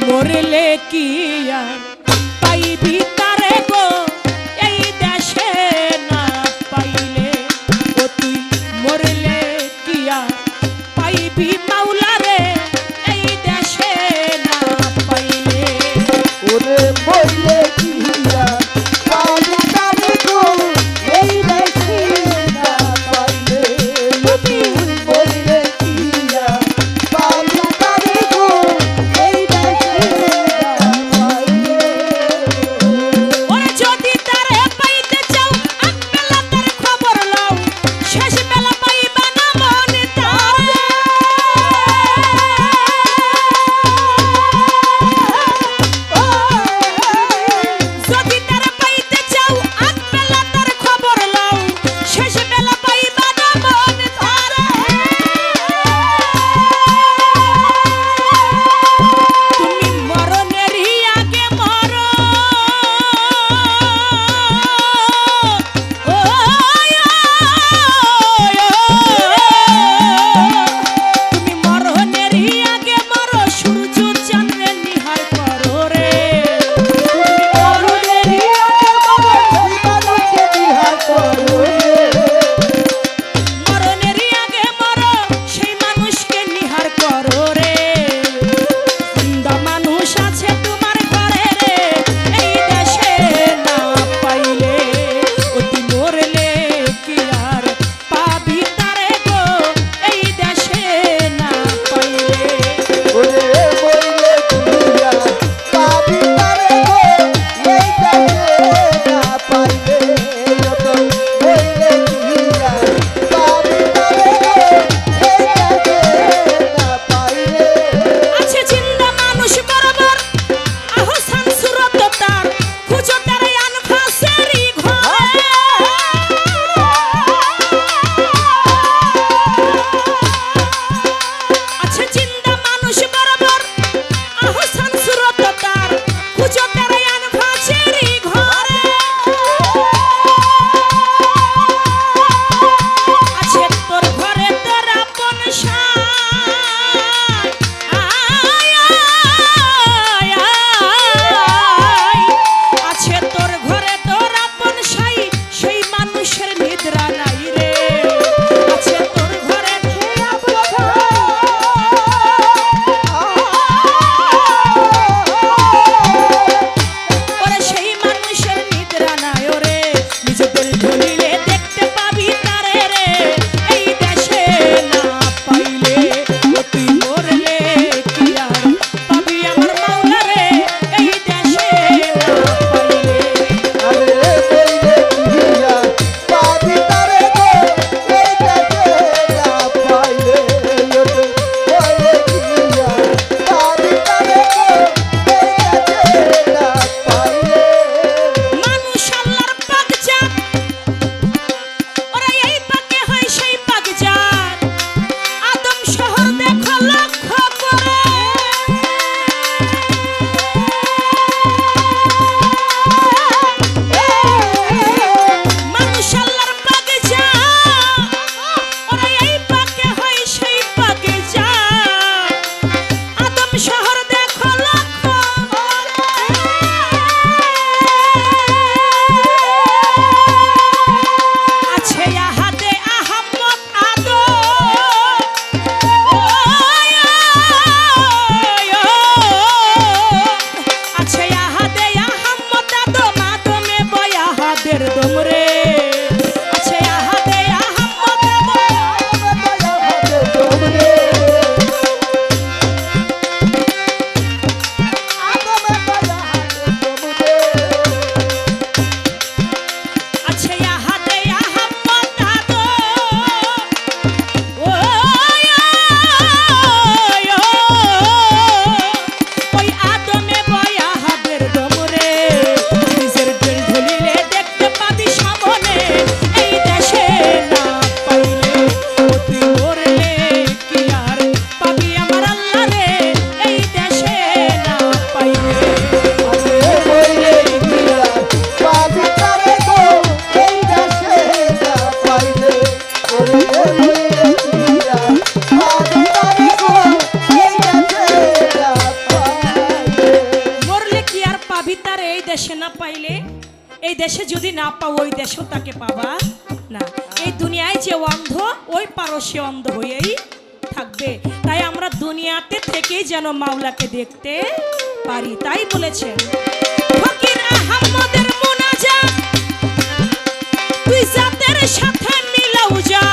মরলে কি আর পাইবি দেশে না পাইলে, এই দেশে যদি না পাও, ওই দেশেও তাকে পাবা না। এই দুনিয়ায় যে অন্ধ, ওই পারো সে অন্ধ হয়েই থাকবে। তাই আমরা দুনিয়াতে থেকেই যেন মাওলাকে দেখতে পারি। তাই বলেছেন তুই জাতের সাথে মিলাও যা।